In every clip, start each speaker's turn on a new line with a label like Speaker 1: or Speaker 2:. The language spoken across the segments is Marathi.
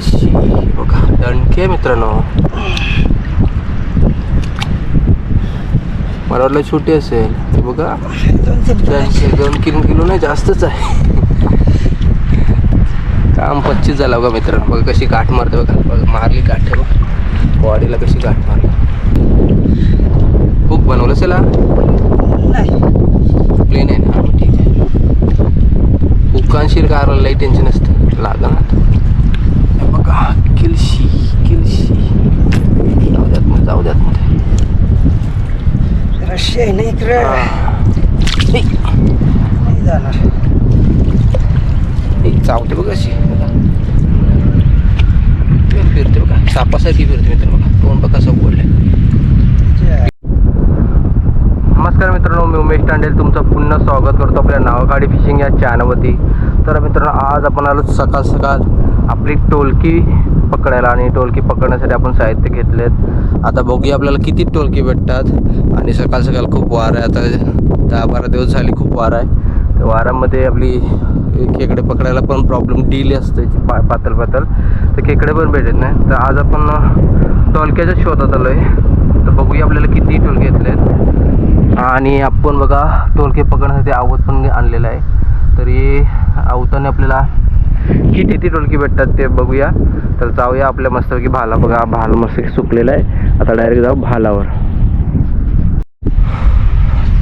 Speaker 1: बघा दणके मित्रांनो मला वाटलं छोटी असेल बघा दणके दोन किलो किलो नाही जास्तच आहे काम पच्चीस झाला बघा मित्रांनो बघा कशी गाठ मारते बघा बघा मारली गाठ बघा बॉडीला कशी गाठ मारली खूप बनवलं असेल हा प्लेन आहे ना ठीक आहे उकानशीर कारला लई टेन्शन असतं हे बघा किलशी किलशी. जाऊ द्यात मध्ये जाऊ द्यात मध्ये
Speaker 2: रशिया नाही इकडे?
Speaker 1: हा. ए,
Speaker 2: नाही जाणार.
Speaker 1: चावते बघा अशी. फिरते बघा. सापासारखी फिरते मित्र बघा. तोंड बघा कसं बोलले नमस्कार मित्रांनो मी उमेश तांडेल. तुमचं पुन्हा स्वागत करतो आपल्या नावागाडी फिशिंग या चॅनलवरती तर मित्रांनो आज आपण आलो सकाळ सकाळ आपली टोलकी पकडायला आणि टोलकी पकडण्यासाठी आपण साहित्य घेतलेत. आता बघूया आपल्याला किती टोलकी भेटतात. आणि सकाळ सकाळ खूप वार आहे. आता दहा बारा दिवस झाली खूप वार आहे. तर वाऱ्यामध्ये आपली खेकडे पकडायला पण प्रॉब्लेम डिले असते पा पातळ पातळ. तर खेकडे पण भेटत नाही. तर आज आपण टोलक्याच्या शोधात आलो आहे तर बघूया आपल्याला किती टोलके घेतलेत. आणि आपण बघा टोलके पकडण्यासाठी आवत पण आणलेलं आहे. तरी आवताने आपल्याला किती ती टोलकी भेटतात ते बघूया. तर जाऊया आपल्या मस्तपैकी भाला बघा भाल मस्त सुकलेला आहे. आता डायरेक्ट जाऊ भालावर.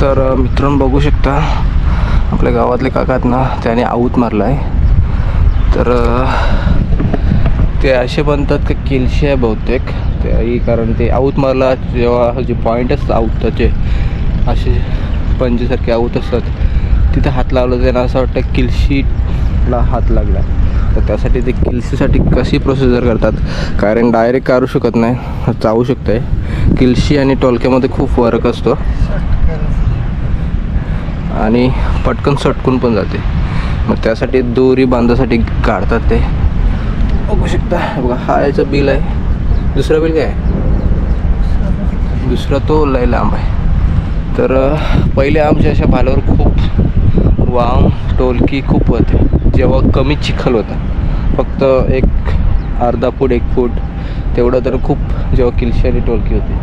Speaker 1: तर मित्रांनो बघू शकता आपल्या गावातले काका आहेत ना त्याने आऊत मारला आहे तर ते असे बनतात का किलशे आहे बहुतेक. ते कारण ते आऊत मारला जेव्हा जे पॉईंट असतात आऊताचे असे पंजेसारखे आऊत असतात. तिथे हात लावलं त्यांना असं वाटतं आपला हात लागला. तर त्यासाठी ते किलशीसाठी कशी प्रोसिजर करतात? कारण डायरेक्ट काढू शकत नाही. चावू आहे किलशी आणि टोलक्यामध्ये खूप फरक असतो. आणि पटकन सटकून पण जाते. मग त्यासाठी दोरी बांधासाठी काढतात ते. बघू शकता. बघा हा याचं बिल आहे. दुसरं बिल काय? आहे दुसरा तो लय लांब आहे. तर पहिले आमच्या अशा भालावर खूप वाम टोलकी खूप होते. जेव्हा कमी चिखल होता फक्त एक अर्धा फूट एक फूट तेवढं तर खूप जेव्हा किलशारी आणि टोलकी होती.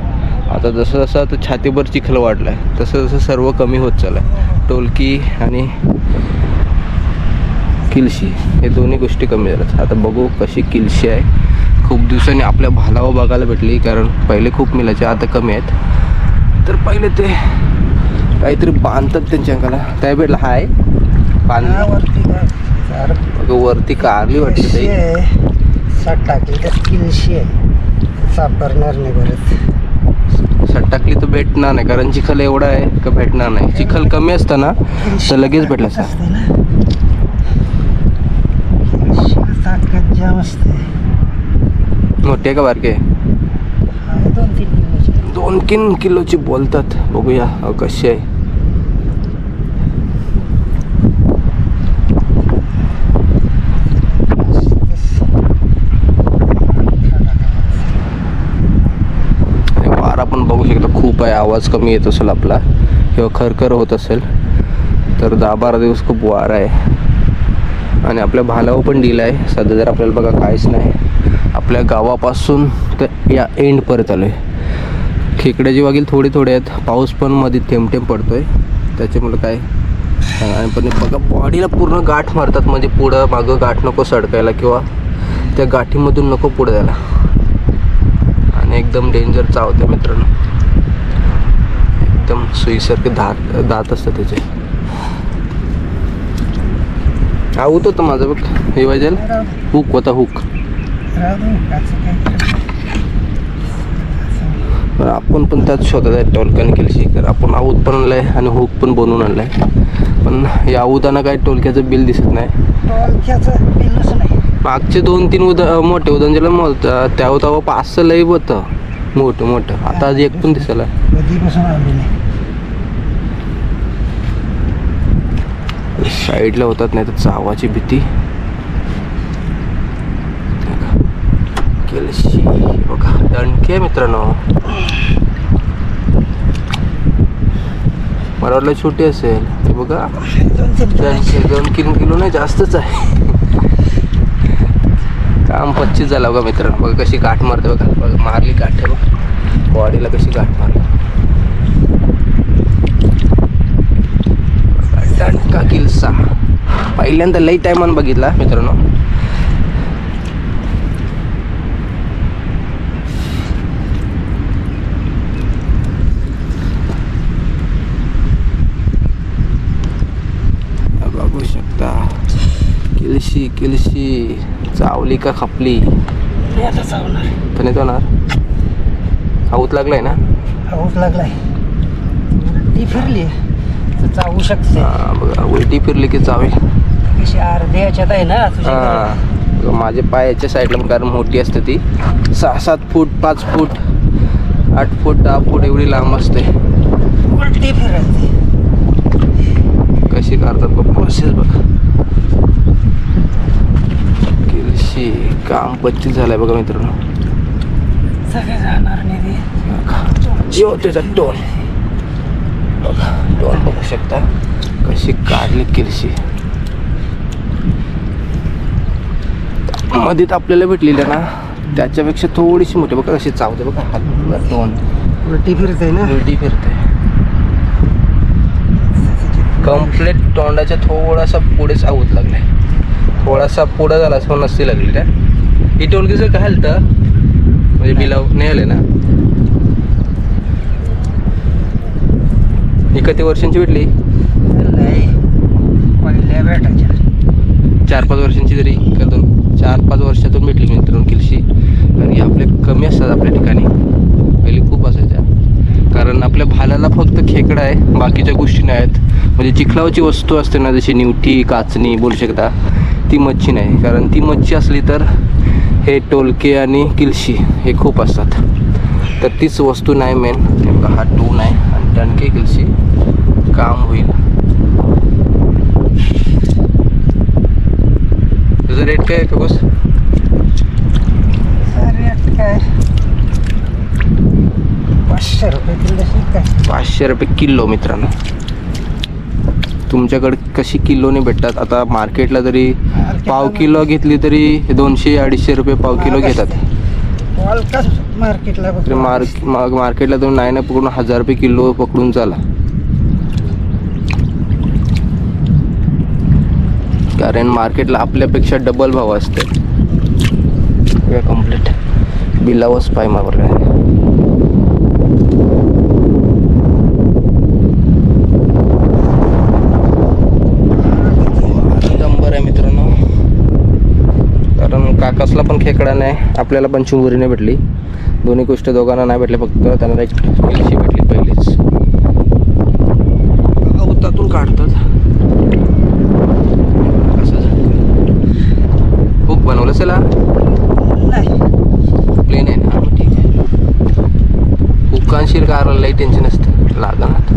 Speaker 1: आता जसं जसं आता छातीभर चिखल वाढला आहे तसं जसं सर्व कमी होत चाललं आहे टोलकी आणि किलशी हे दोन्ही गोष्टी कमी झाल्यात. आता बघू कशी किलशी आहे. खूप दिवसांनी आपल्या भालावर बघायला भेटली कारण पहिले खूप मिळायचे आता कमी आहेत. तर पहिले ते काहीतरी बांधतात त्यांच्या अंगाला. त्या भेटला हाय.
Speaker 2: बांधण्यावरती
Speaker 1: बघ, वरती कारली वाटते ताई
Speaker 2: साठ टाकली तर आहे. सापडणार नाही बरंच
Speaker 1: सट टाकली तर भेटणार नाही कारण चिखल एवढा आहे का भेटणार नाही. चिखल कमी असताना तर लगेच भेटला असता.
Speaker 2: असते ना. किलशीला ताकद जाम असते.
Speaker 1: मोठे का बारके
Speaker 2: दोन तीन किलोची.
Speaker 1: दोन तीन किलोची बोलतात. बघूया अहो, कशी आहे आणि वारा पण बघू शकता खूप आहे आवाज कमी येत असेल आपला किंवा खरखर होत असेल तर दहा बारा दिवस खूप वार आहे. आणि आपल्या भालावं पण डील आहे. सध्या जर आपल्याला बघा काहीच नाही. आपल्या गावापासून तर या एंडपर्यंत आलो आहे खेकड्याची वागील थोडे थोडे आहेत. पाऊस पण मध्ये थेंबथेंब पडतो पडतोय. त्याच्यामुळे काय? आणि पण बघा बॉडीला पूर्ण गाठ मारतात. म्हणजे पुढं मागं गाठ नको सडकायला किंवा त्या गाठीमधून नको पुढे जायला. आणि एकदम डेंजर चावते मित्रांनो. एकदम सुईसारखे दात दात असतात त्याचे. आवत होतं माझं बघ हे पाहिजे हुक होता हुक. पण आपण पण त्यात शोधत आहे टोलक्याने केली शिकर आपण आऊत पण आणलाय आणि हुक पण बनवून आणलाय. पण या आऊताना काय टोलक्याचं बिल दिसत नाही. मागचे दोन तीन उद मोठे उदाहरण मोलतं त्यावर तेव्हा पाचशे लई होतं. मोठं मोठं. आता आज एक पण दिसायला
Speaker 2: कधीपासून
Speaker 1: साईडला होतात नाही तर चावाची भीती. केलशी. बघा दणके मित्रांनो. मला वाटलं छोटी असेल. हे बघा.
Speaker 2: दोन तीन
Speaker 1: किलो नाही जास्तच आहे. काम पच्चीस झालं बघा मित्रांनो. बघा कशी गाठ मारते बघा. बघा मारली गाठ आहे बघा बॉडीला कशी गाठ मारली दणका किल्सा पहिल्यांदा लई टायमान बघितला मित्रांनो बघू शकता किलशी किलशी चावली का खपली?
Speaker 2: मी आता चावणार.
Speaker 1: तर नाही तो ना आऊत लागलाय ना?
Speaker 2: पाऊस लागलाय. ती फिरली. तर चावू शकते.
Speaker 1: हा, बघा उलटी फिरली की चावेल
Speaker 2: कशी अर्ध्या याच्यात आहे ना तुझी
Speaker 1: हा. बघा, माझे पायाच्या साईडला कारण मोठी असते ती. सहा सात फूट पाच फूट आठ फूट दहा फूट एवढी लांब असते.
Speaker 2: उलटी फिरते.
Speaker 1: कशी करतात बघ प्रोसेस बघा. किलशी काम पच्चीस झालंय बघा मित्रांनो.
Speaker 2: सगळे जाणार
Speaker 1: जिओ त्याचा टोन बघा टोन बघू शकता. कशी काढली किलशी मध्ये आपल्याला भेटलेली आहे ना त्याच्यापेक्षा थोडीशी मोठी. बघा कशी चावते बघा. हात टोन
Speaker 2: उलटी फिरते ना.
Speaker 1: उलटी फिरते. कंप्लीट तोंडाच्या थोडासा पुढेच आवत लागलाय थोडासा पुढं झाला असं नसती लागली त्या ही टोलकीचं काय हलतं म्हणजे बिलाव नाही आले ना किती वर्षांची भेटली?
Speaker 2: नाही पहिल्या भेटायच्या
Speaker 1: चार पाच वर्षांची तरी का दोन चार पाच वर्षातून भेटली मित्रांनो किलशी. कारण की आपले कमी असतात आपल्या ठिकाणी. पहिली खूप असायच्या. कारण आपल्या भाल्याला फक्त खेकडा आहे बाकीच्या गोष्टी नाही आहेत. म्हणजे चिखलावची वस्तू असते ना जशी निवटी काचणी बोलू शकता ती मच्छी नाही. कारण ती मच्छी असली तर हे टोलके आणि किलशी हे खूप असतात. तर तीच वस्तू नाही मेन नेमका हा टून आहे आणि टणके किलशी काम होईल. तुझं रेट काय आहे
Speaker 2: रेट काय पाचशे रुपये किलो
Speaker 1: पाचशे रुपये किलो मित्रांनो. तुमच्याकडे कशी किलोने भेटतात? आता मार्केटला जरी पाव किलो घेतली तरी दोनशे अडीचशे रुपये पाव किलो घेतात.
Speaker 2: मार्केटला
Speaker 1: मार्क मार्केटला तुम्ही नाही नाही पकडून हजार रुपये किलो पकडून चाला. कारण मार्केटला आपल्यापेक्षा डबल भाव असते. कंप्लीट बिलावच पाय मारलं नंबर आहे मित्रांनो कारण काकासला पण खेकडा नाही आपल्याला पण नाही भेटली. दोन्ही गोष्ट दोघांना नाही भेटले फक्त त्यांना एक किलशी भेटली पहिलीच. गवतातून काढतात. असं झालं. खूप बनवलं
Speaker 2: नाही.
Speaker 1: प्लेन आहे ना? ठीक आहे. हुकांशील कार लई टेन्शन असतं. लागणार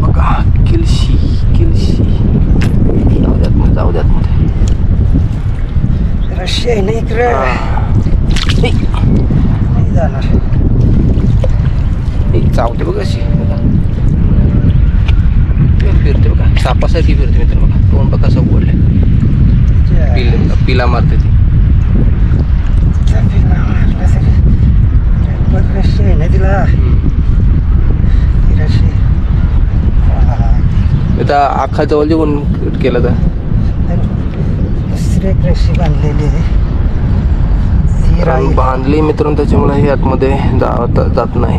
Speaker 1: बघा किलशी किलशी. जाऊ द्यात मग जाऊ द्यात मध्ये
Speaker 2: रशिया आहे ना इकडे. नाही. जाणार.
Speaker 1: चावते बघा अशी. बघा. फिरते बघा. सापासारखी फिरते मित्र बघा. तोंड बघा कसं उघडले पिल पिला मारते ती.
Speaker 2: आहे ना तिला.
Speaker 1: आता आखा जवळ जेवण केलं तर?
Speaker 2: एक रशी बांधलेली आहे.
Speaker 1: बांधली मित्रांनो त्याच्यामुळे हे आतमध्ये जात जात नाही.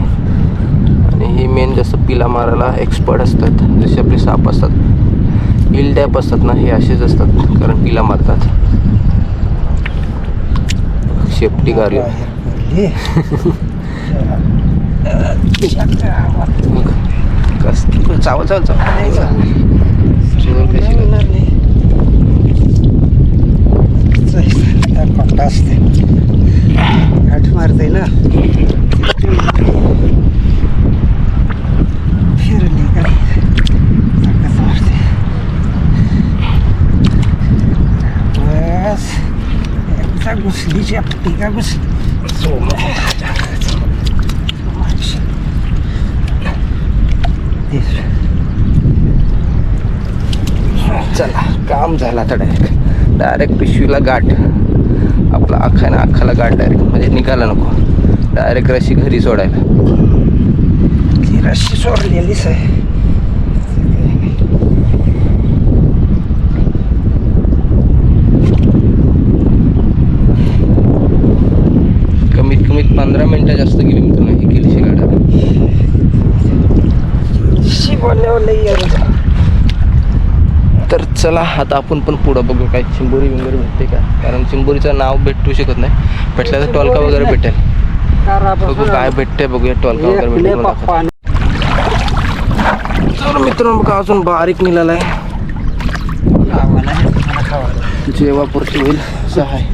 Speaker 1: आणि ही मेन जास्त पिला मारायला एक्सपर्ट असतात जसे आपले साप असतात इल टॅप असतात ना हे असेच असतात कारण पिला मारतात. शेपटी गारली
Speaker 2: बाहेर पडली.
Speaker 1: मग कस
Speaker 2: त्या असते गाठ मारते ना फिरली काय चाकच मारते बस एकदा घुसली चपटी का घुसली
Speaker 1: चला काम झाला तर डायरेक्ट डायरेक्ट पिशवीला गाठ. आपला अख्खा ना अख्खाला गाठ डायरेक्ट म्हणजे निघाला नको. डायरेक्ट रशी घरी सोडायला.
Speaker 2: रशी सोडलेलीच आहे
Speaker 1: कमीत कमीत पंधरा मिनटं जास्त गेली मित्रांनो ही केलीशी गाड्या
Speaker 2: शी बोलल्यावर लई येईल.
Speaker 1: तर चला आता आपण पण पुढं बघू काय चिंबोरी वगैरे भेटते का? कारण चिंबोरीचं नाव भेटू शकत नाही. भेटलं तर टोलका वगैरे भेटेल. बघू काय भेटते बघूया टोलका वगैरे भेटेल तर मित्रांनो बघा अजून बारीक निघाला आहे. जेव्हापुरती होईल. असं आहे.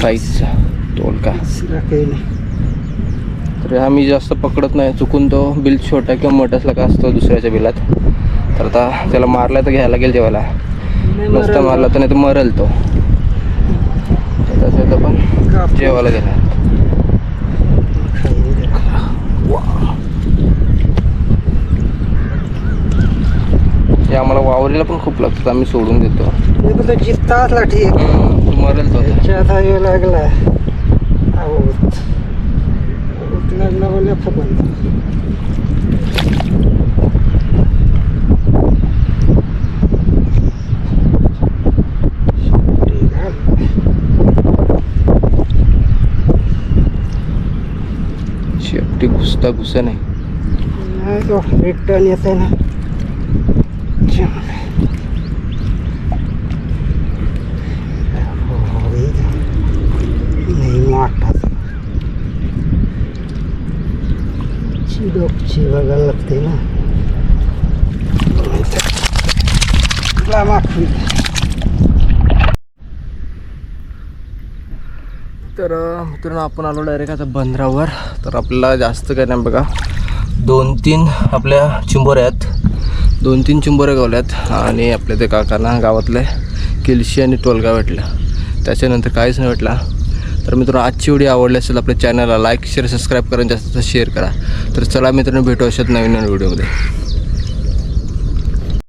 Speaker 1: साईजचा टोलका.
Speaker 2: दुसरं काही नाही.
Speaker 1: तर आम्ही जास्त पकडत नाही चुकून तो बिल छोटा किंवा मोठाच का असतो दुसऱ्याच्या बिलात. तर आता त्याला मारला तर घ्यायला लागेल जेवायला. नसता. मारला तर नाही तर मरल तो. तसं तर पण जेवायला गेला. हे आम्हाला वावरीला पण खूप लागतात आम्ही सोडून देतो. मरेल तो.
Speaker 2: लागला लागला
Speaker 1: होता गुस्सा नाही.
Speaker 2: नाही येत रिटर्न येते ना. छान. बघायला लागते ना. तुला
Speaker 1: तर मित्रांनो आपण आलो डायरेक्ट आता बंदरावर. तर आपल्याला जास्त काय नाही बघा. दोन तीन आपल्या चिंबोऱ्या आहेत. दोन तीन चिंबोऱ्या गावल्यात आणि आपल्या ते काकांना गावातले केलशी आणि टोलगा भेटला त्याच्यानंतर काहीच नाही भेटला. तर मित्रांनो आजची व्हिडिओ आवडली असेल आपल्या चॅनलला लाईक शेअर सबस्क्राईब करा जास्त शेअर करा. तर चला मित्रांनो भेटू अशात नवीन नवीन व्हिडिओमध्ये.